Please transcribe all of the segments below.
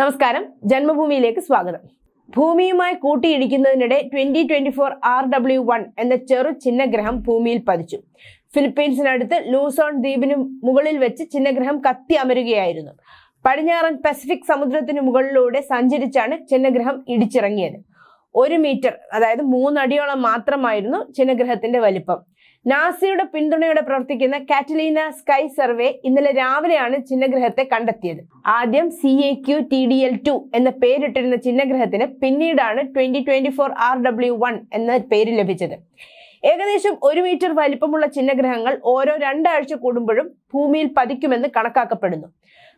നമസ്കാരം. ജന്മഭൂമിയിലേക്ക് സ്വാഗതം. ഭൂമിയുമായി കൂട്ടിയിടിക്കുന്നതിനിടെ twenty twenty four R W one എന്ന ചെറു ചിഹ്നഗ്രഹം ഭൂമിയിൽ പതിച്ചു. ഫിലിപ്പീൻസിനടുത്ത് ലൂസോൺ ദ്വീപിന് മുകളിൽ വെച്ച് ചിഹ്നഗ്രഹം കത്തി അമരുകയായിരുന്നു. പടിഞ്ഞാറൻ പസഫിക് സമുദ്രത്തിന് മുകളിലൂടെ സഞ്ചരിച്ചാണ് ചിഹ്നഗ്രഹം ഇടിച്ചിറങ്ങിയത്. ഒരു മീറ്റർ അതായത് മൂന്നടിയോളം മാത്രമായിരുന്നു ചിഹ്നഗ്രഹത്തിന്റെ വലിപ്പം. നാസയുടെ പിന്തുണയോടെ പ്രവർത്തിക്കുന്ന കാറ്റലീന സ്കൈ സർവേ ഇന്നലെ രാവിലെയാണ് ചിഹ്നഗ്രഹത്തെ കണ്ടെത്തിയത്. ആദ്യം C A Q T D L two എന്ന പേരിട്ടിരുന്ന ചിഹ്നഗ്രഹത്തിന് പിന്നീടാണ് twenty twenty four R W one എന്ന പേര് ലഭിച്ചത്. ഏകദേശം ഒരു മീറ്റർ വലിപ്പമുള്ള ചിഹ്നഗ്രഹങ്ങൾ ഓരോ രണ്ടാഴ്ച കൂടുമ്പോഴും ഭൂമിയിൽ പതിക്കുമെന്ന് കണക്കാക്കപ്പെടുന്നു.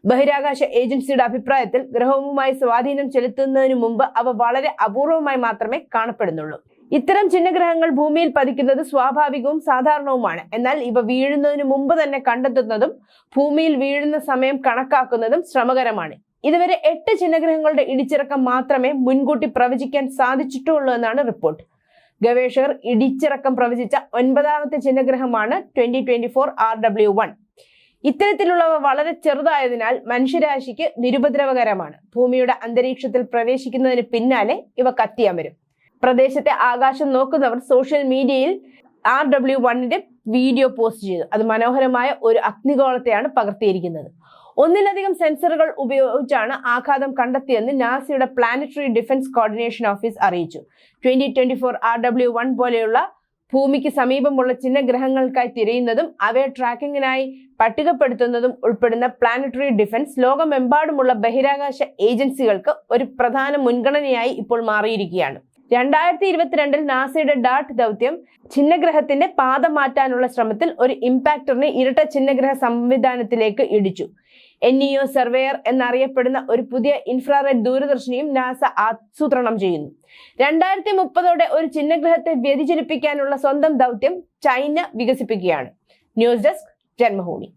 ബഹിരാകാശ ഏജൻസിയുടെ അഭിപ്രായത്തിൽ ഗ്രഹവുമായി സ്വാധീനം ചെലുത്തുന്നതിന് മുമ്പ് അവ വളരെ അപൂർവമായി മാത്രമേ കാണപ്പെടുന്നുള്ളൂ. ഇത്തരം ചിഹ്നഗ്രഹങ്ങൾ ഭൂമിയിൽ പതിക്കുന്നത് സ്വാഭാവികവും സാധാരണവുമാണ്. എന്നാൽ ഇവ വീഴുന്നതിന് മുമ്പ് തന്നെ കണ്ടെത്തുന്നതും ഭൂമിയിൽ വീഴുന്ന സമയം കണക്കാക്കുന്നതും ശ്രമകരമാണ്. ഇതുവരെ എട്ട് ചിഹ്നഗ്രഹങ്ങളുടെ ഇടിച്ചിറക്കം മാത്രമേ മുൻകൂട്ടി പ്രവചിക്കാൻ സാധിച്ചിട്ടുള്ളൂ എന്നാണ് റിപ്പോർട്ട്. ഗവേഷകർ ഇടിച്ചിറക്കം പ്രവചിച്ച ഒൻപതാമത്തെ ചിഹ്നഗ്രഹമാണ് twenty twenty four R W one. ഇത്തരത്തിലുള്ളവ വളരെ ചെറുതായതിനാൽ മനുഷ്യരാശിക്ക് നിരുപദ്രവകരമാണ്. ഭൂമിയുടെ അന്തരീക്ഷത്തിൽ പ്രവേശിക്കുന്നതിന് പിന്നാലെ ഇവ കത്തിയമരും. പ്രദേശത്തെ ആകാശം നോക്കുന്നവർ സോഷ്യൽ മീഡിയയിൽ ആർ ഡബ്ല്യു വണ്ണിന്റെ വീഡിയോ പോസ്റ്റ് ചെയ്തു. അത് മനോഹരമായ ഒരു അഗ്നികോളത്തെയാണ് പകർത്തിയിരിക്കുന്നത്. ഒന്നിലധികം സെൻസറുകൾ ഉപയോഗിച്ചാണ് ആഘാതം കണ്ടെത്തിയെന്ന് നാസയുടെ പ്ലാനറ്ററി ഡിഫൻസ് കോർഡിനേഷൻ ഓഫീസ് അറിയിച്ചു. Twenty twenty four R W one പോലെയുള്ള ഭൂമിക്ക് സമീപമുള്ള ചിഹ്നഗ്രഹങ്ങൾക്കായി തിരയുന്നതും അവയെ ട്രാക്കിങ്ങിനായി പട്ടികപ്പെടുത്തുന്നതും ഉൾപ്പെടുന്ന പ്ലാനറ്ററി ഡിഫൻസ് ലോകമെമ്പാടുമുള്ള ബഹിരാകാശ ഏജൻസികൾക്ക് ഒരു പ്രധാന മുൻഗണനയായി ഇപ്പോൾ മാറിയിരിക്കുകയാണ്. രണ്ടായിരത്തി ഇരുപത്തിരണ്ടിൽ നാസയുടെ ഡാർട്ട് ദൗത്യം ചിഹ്നഗ്രഹത്തിന്റെ പാത മാറ്റാനുള്ള ശ്രമത്തിൽ ഒരു ഇമ്പാക്ടറിനെ ഇരട്ട ചിഹ്നഗ്രഹ സംവിധാനത്തിലേക്ക് ഇടിച്ചു. എൻ ഇ ഒ സർവേയർ എന്നറിയപ്പെടുന്ന ഒരു പുതിയ ഇൻഫ്രാറെഡ് ദൂരദർശിനിയും നാസ ആസൂത്രണം ചെയ്യുന്നു. രണ്ടായിരത്തി മുപ്പതോടെ ഒരു ചിഹ്നഗ്രഹത്തെ വ്യതിചലിപ്പിക്കാനുള്ള സ്വന്തം ദൗത്യം ചൈന വികസിപ്പിക്കുകയാണ്. News desk Janmabhumi.